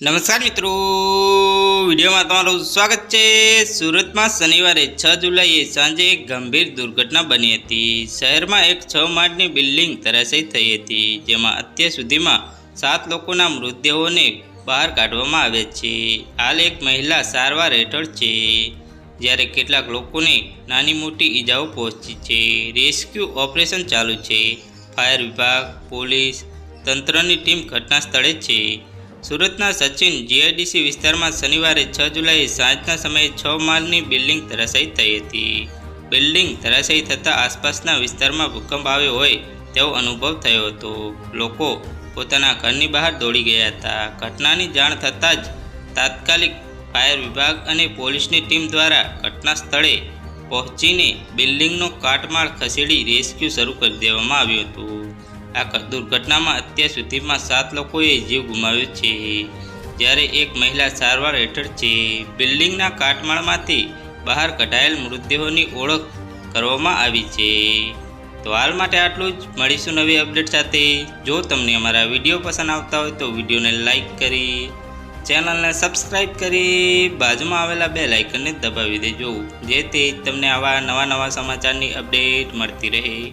નમસ્કાર મિત્રો. વિડીયોમાં તમારું સ્વાગત છે. સુરતમાં શનિવારે છ જુલાઈએ સાંજે એક ગંભીર દુર્ઘટના બની હતી. શહેરમાં એક છ માળની બિલ્ડિંગ ધરાશયી થઈ હતી, જેમાં અત્યાર સુધીમાં સાત લોકોના મૃતદેહોને બહાર કાઢવામાં આવ્યા છે. હાલ એક મહિલા સારવાર હેઠળ છે, જ્યારે કેટલાક લોકોને નાની મોટી ઈજાઓ પહોંચી છે. રેસ્ક્યુ ઓપરેશન ચાલુ છે. ફાયર વિભાગ, પોલીસ તંત્રની ટીમ ઘટના સ્થળે છે. સુરતના સચિન જીઆઈડીસી વિસ્તારમાં શનિવારે છ જુલાઈએ સાંજના સમયે છ માળની બિલ્ડિંગ ધરાશાયી થઈ હતી. બિલ્ડિંગ ધરાશાયી થતાં આસપાસના વિસ્તારમાં ભૂકંપ આવ્યો હોય તેવો અનુભવ થયો હતો. લોકો પોતાના ઘરની બહાર દોડી ગયા હતા. ઘટનાની જાણ થતાં જ તાત્કાલિક ફાયર વિભાગ અને પોલીસની ટીમ દ્વારા ઘટના સ્થળે પહોંચીને બિલ્ડિંગનો કાટમાળ ખસેડી રેસ્ક્યુ શરૂ કરી દેવામાં આવ્યું હતું. આ દુર્ઘટનામાં અત્યાર સુધીમાં સાત લોકોએ જીવ ગુમાવ્યો છે. જ્યારે એક મહિલા સારવાર હેઠળ છે. બિલ્ડિંગના કાટમાળમાંથી બહાર કઢાયેલ મૃતદેહોની ઓળખ કરવામાં આવી છે. તો હાલ માટે આટલું જ. મળીશું નવી અપડેટ સાથે. જો તમને અમારા વીડિયો પસંદ આવતા હોય તો વિડીયોને લાઇક કરી, ચેનલને સબસ્ક્રાઇબ કરી, બાજુમાં આવેલા બે લાઇકનને દબાવી દેજો. જેથી તમને આવા નવા નવા સમાચારની અપડેટ મળતી રહે.